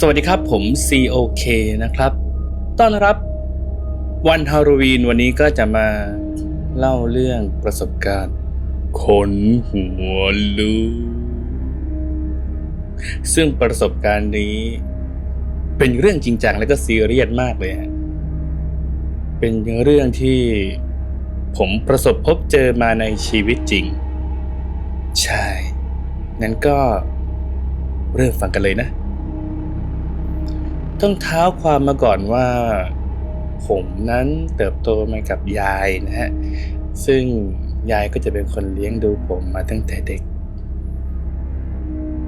สวัสดีครับผม COK นะครับ ต้อนรับวันฮาโลวีนวันนี้ก็จะมาเล่าเรื่องประสบการณ์ขนหัวลุกซึ่งประสบการณ์นี้ เป็นเรื่องจริงจังและก็ซีเรียสมากเลยฮะเป็นเรื่องที่ผมประสบพบเจอมาในชีวิตจริง ใช่งั้นก็เริ่มฟังกันเลยนะ ต้องเท้าความมาก่อนว่า ผมนั้นเติบโตมากับยายนะฮะ ซึ่งยายก็จะเป็นคนเลี้ยงดูผมมาตั้งแต่เด็ก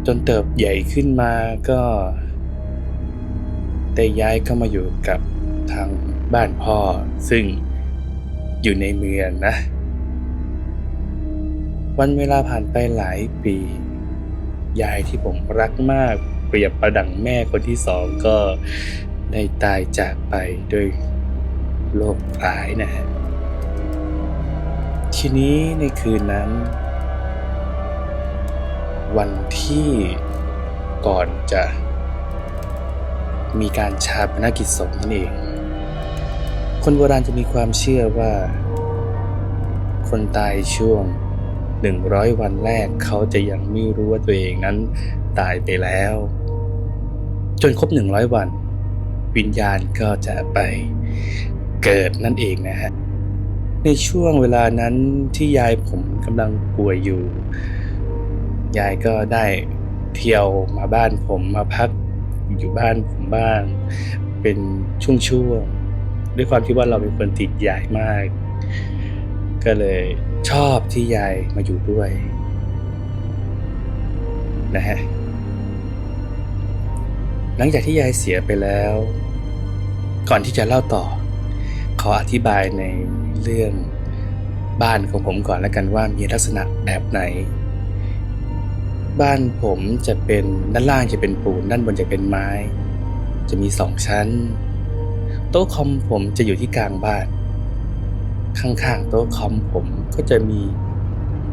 จนเติบใหญ่ขึ้นมาก็ได้ย้ายเข้ามาอยู่กับทางบ้านพ่อ ซึ่งอยู่ในเมืองนะ วันเวลาผ่านไปหลายปี ยายที่ผมรักมาก เปรียบประดังแม่คนที่สองก็ได้ตายจากไปด้วยโรคร้ายนะฮะทีนี้ในคืนนั้น วันที่ก่อนจะมีการชาปนกิจศพนั่นเอง คนโบราณจะมีความเชื่อว่า คนตายช่วง 100 วันแรกเขาจะยังไม่รู้ว่าตัวเองนั้นตายไปแล้ว จนครบ 100 วัน วิญญาณก็จะไปเกิดนั่นเองนะฮะ ในช่วงเวลานั้นที่ยายผมกำลังป่วยอยู่ ยายก็ได้เที่ยวมาบ้านผมมาพักอยู่บ้านผมบ้าง เป็นช่วงๆด้วยความที่ว่าเราเป็นคนติดยายมาก ก็เลยชอบที่ยายมาอยู่ด้วยนะฮะ หลังจากที่ยายเสียไปแล้ว ก่อนที่จะเล่าต่อ ขออธิบายในเรื่องบ้านของผมก่อนแล้วกันว่ามีลักษณะแบบไหน บ้านผมจะเป็นด้านล่างจะเป็นปูนด้านบนจะเป็นไม้ จะมีสองชั้น โต๊ะคอมผมจะอยู่ที่กลางบ้าน ข้างๆโต๊ะคอมผมก็จะมี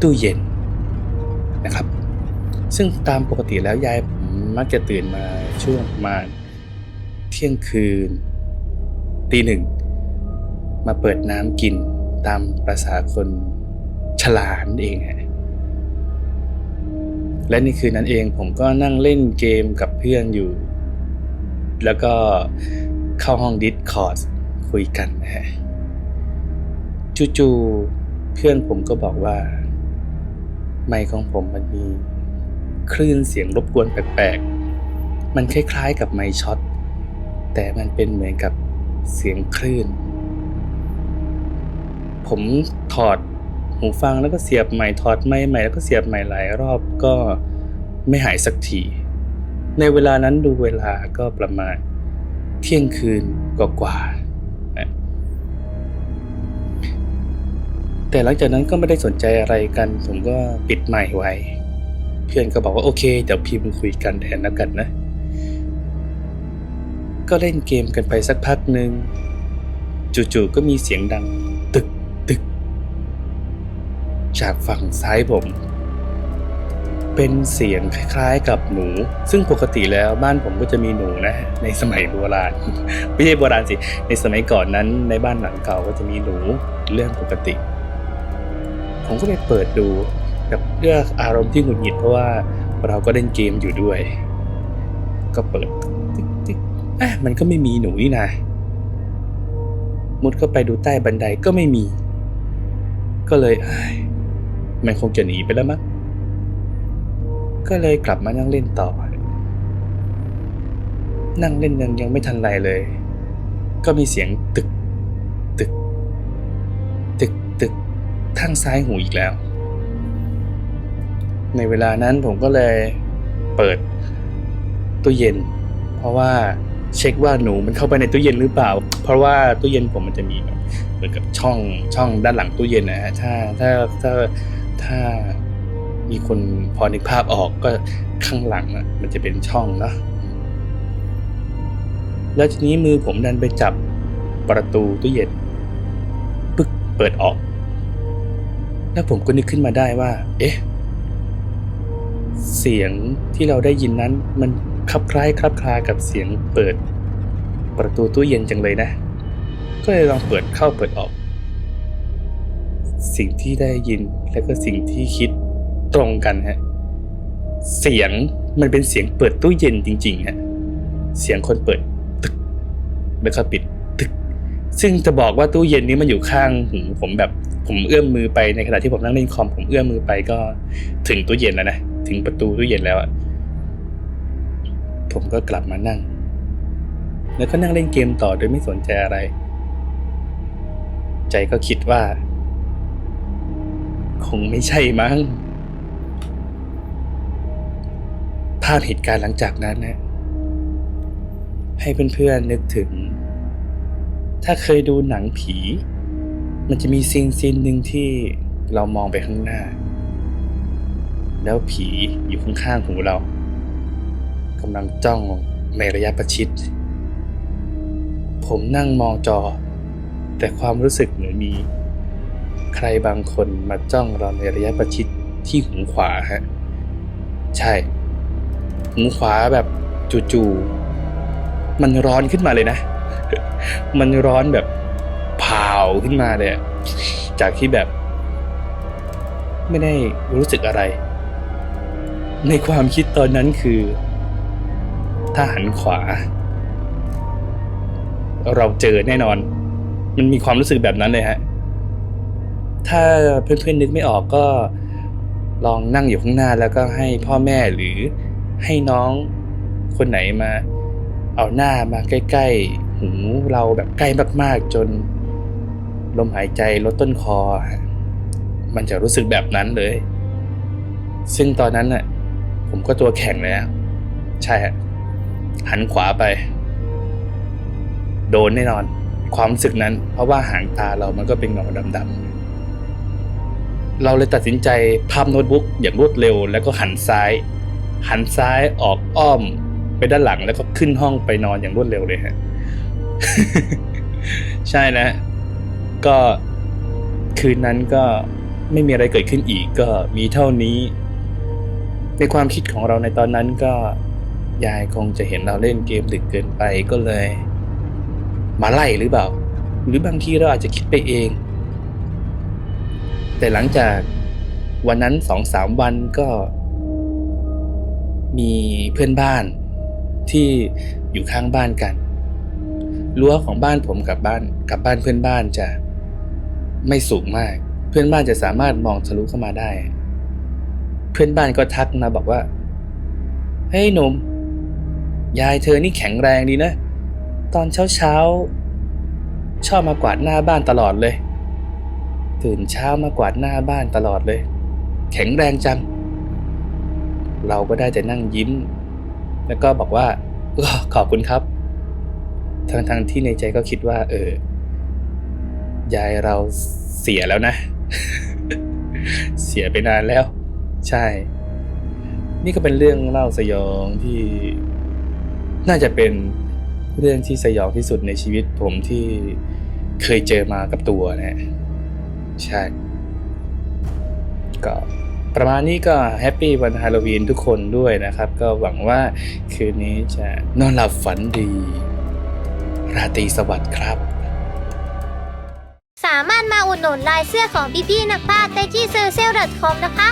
ตู้เย็นนะครับ ซึ่งตามปกติแล้วยาย มักจะตื่นมาช่วงประมาณเที่ยงคืนตีหนึ่ง มาเปิดน้ำกินตามประษาคนฉลาดเองฮะและในคืนนั้นเองผมก็นั่งเล่นเกมกับเพื่อนอยู่ แล้วก็เข้าห้องดิสคอร์ดคุยกันนะฮะจู่ๆเพื่อนผมก็บอกว่า ไมค์ของผมมันมี คลื่นเสียงรบกวนแปลกๆ มันคล้ายๆกับไมช็อต แต่มันเป็นเหมือนกับเสียงคลื่น ผมถอดหูฟังแล้วก็เสียบใหม่ถอดไม้ใหม่แล้วก็เสียบใหม่หลายรอบก็ไม่หายสักที ในเวลานั้นดูเวลาก็ประมาณเที่ยงคืนกว่าแต่หลังจากนั้นก็ไม่ได้สนใจอะไรกัน ผมก็ปิดไมค์ไว้ เพื่อนก็บอกว่าโอเค เดี๋ยวพิมพ์คุยกันแทนแล้วกันนะ ก็เล่นเกมกันไปสักพักหนึ่งจู่ๆก็มีเสียงดัง ตึกตึก จากฝั่งซ้ายผม เป็นเสียงคล้ายๆกับหนู ซึ่งปกติแล้วบ้านผมก็จะมีหนูนะ ในสมัยโบราณ ไม่ใช่โบราณสิ ในสมัยก่อนนั้น ในบ้านหลังเก่าก็จะมีหนูเรื่องปกติ ผมก็ไปเปิดดู กับเรื่องอารมณ์ที่หงุดหงิดเพราะว่าเราก็เล่นเกมอยู่ด้วย ก็เปิดติ๊กติ๊กอะมันก็ไม่มีหนูนี่นะมุดเข้าไปดูใต้บันไดก็ไม่มี ก็เลยเอ้ยมันคงจะหนีไปแล้วมั้งก็เลยกลับมานั่งเล่นต่อ นั่งเล่นยังยังไม่ทันไรเลย ก็มีเสียงตึก ตึก ตึก ตึกทางซ้ายหูอีกแล้ว ในเวลานั้นผมก็เลยเปิดตู้เย็น เพราะว่าเช็คว่าหนูมันเข้าไปในตู้เย็นหรือเปล่า เพราะว่าตู้เย็นผมมันจะมีแบบเหมือนกับช่องช่องด้านหลังตู้เย็นนะฮะถ้าถ้าถ้าถ้ามีคนพอนึกภาพออกก็ข้างหลังอะมันจะเป็นช่องเนาะแล้วทีนี้มือผมดันไปจับประตูตู้เย็นปึ๊กเปิดออก แล้วผมก็นึกขึ้นมาได้ว่า เอ๊ะ เสียงที่เราได้ยินนั้นมันคับคล้ายครับคลากับเสียงเปิด ประตูตู้เย็นจังเลยนะ ก็เลยลองเปิดเข้าเปิดออก สิ่งที่ได้ยินและก็สิ่งที่คิดตรงกันฮะ เสียงมันเป็นเสียงเปิดตู้เย็นจริงๆฮะ เสียงคนเปิดตึกแล้วก็ปิดตึก ซึ่งจะบอกว่าตู้เย็นนี้มันอยู่ข้างหูผมแบบผมเอื้อมมือไปในขณะที่ผมนั่งเล่นคอมผมเอื้อมมือไปก็ถึงตู้เย็นแล้วนะ ถึงประตูตู้เย็นแล้วอะผมก็กลับมานั่ง แล้วก็นั่งเล่นเกมต่อโดยไม่สนใจอะไร ใจก็คิดว่า คงไม่ใช่มั้ง ภาพเหตุการณ์หลังจากนั้นนะให้เพื่อนๆนึกถึง ถ้าเคยดูหนังผี มันจะมีซีนซีนหนึ่งที่เรามองไปข้างหน้า แล้วผีอยู่ข้างๆหูเรากำลังจ้องในระยะประชิด ผมนั่งมองจอ แต่ความรู้สึกเหมือนมี ใครบางคนมาจ้องเราในระยะประชิดที่หูขวาฮะ ใช่ หูขวาแบบจู่ๆมันร้อนขึ้นมาเลยนะ มันร้อนแบบเผาขึ้นมาเลยจากที่แบบ ไม่ได้รู้สึกอะไร ในความคิดตอนนั้นคือ ถ้าหันขวา เราเจอแน่นอน มันมีความรู้สึกแบบนั้นเลยฮะ ถ้าเพื่อนๆนึกไม่ออกก็ลองนั่งอยู่ข้างหน้าแล้วก็ให้พ่อแม่หรือให้น้องคนไหนมา เอาหน้ามาใกล้ๆ หูเราแบบใกล้มากๆ จนลมหายใจลดต้นคอ มันจะรู้สึกแบบนั้นเลย ซึ่งตอนนั้นน่ะ ผมก็ตัวแข็งเลยอะใช่ฮะหันขวาไป โดนแน่นอน ความรู้สึกนั้น เพราะว่าหางตาเรามันก็เป็นเงาดำๆเราเลยตัดสินใจพับโน้ตบุ๊กอย่างรวดเร็ว แล้วก็หันซ้าย หันซ้ายออกอ้อมไปด้านหลังแล้วก็ขึ้นห้องไปนอนอย่างรวดเร็วเลยฮะใช่นะ ก็คืนนั้นก็ไม่มีอะไรเกิดขึ้นอีกก็มีเท่านี้ ในความคิดของเราในตอนนั้นก็ยายคงจะเห็นเราเล่นเกมดึกเกินไปก็เลย มาไล่หรือเปล่า หรือบางทีเราอาจจะคิดไปเอง แต่หลังจากวันนั้นสองสามวันก็ มีเพื่อนบ้านที่อยู่ข้างบ้านกันรั้วของบ้านผมกับบ้านกับบ้านเพื่อนบ้านจะไม่สูงมาก เพื่อนบ้านจะสามารถมองทะลุเข้ามาได้ พื่อนบ้านก็ทักมาบอกว่า เฮ้ยหนุ่ม ยายเธอนี่แข็งแรงดีนะ ตอนเช้าเช้าๆชอบมากวาดหน้าบ้านตลอดเลย ตื่นเช้ามากวาดหน้าบ้านตลอดเลย แข็งแรงจัง เราก็ได้แต่นั่งยิ้ม แล้วก็บอกว่าอขอบคุณครับ ทั้งทงที่ในใจก็คิดว่า เออ ยายเราเสียแล้วนะ เสียไปนานแล้ว ใช่ นี่ก็เป็นเรื่องเล่าสยองที่น่าจะเป็นเรื่องที่สยองที่สุดในชีวิตผมที่เคยเจอมากับตัวนะใช่ ก็ประมาณนี้ก็แฮปปี้วันฮาโลวีนทุกคนด้วยนะครับ ก็หวังว่าคืนนี้จะนอนหลับฝันดี ราตรีสวัสดิ์ครับ สามารถมาอุดหนุนลายเสื้อของพี่ๆนักพากย์ได้ที่ s ซ r c e l c o m นะคะ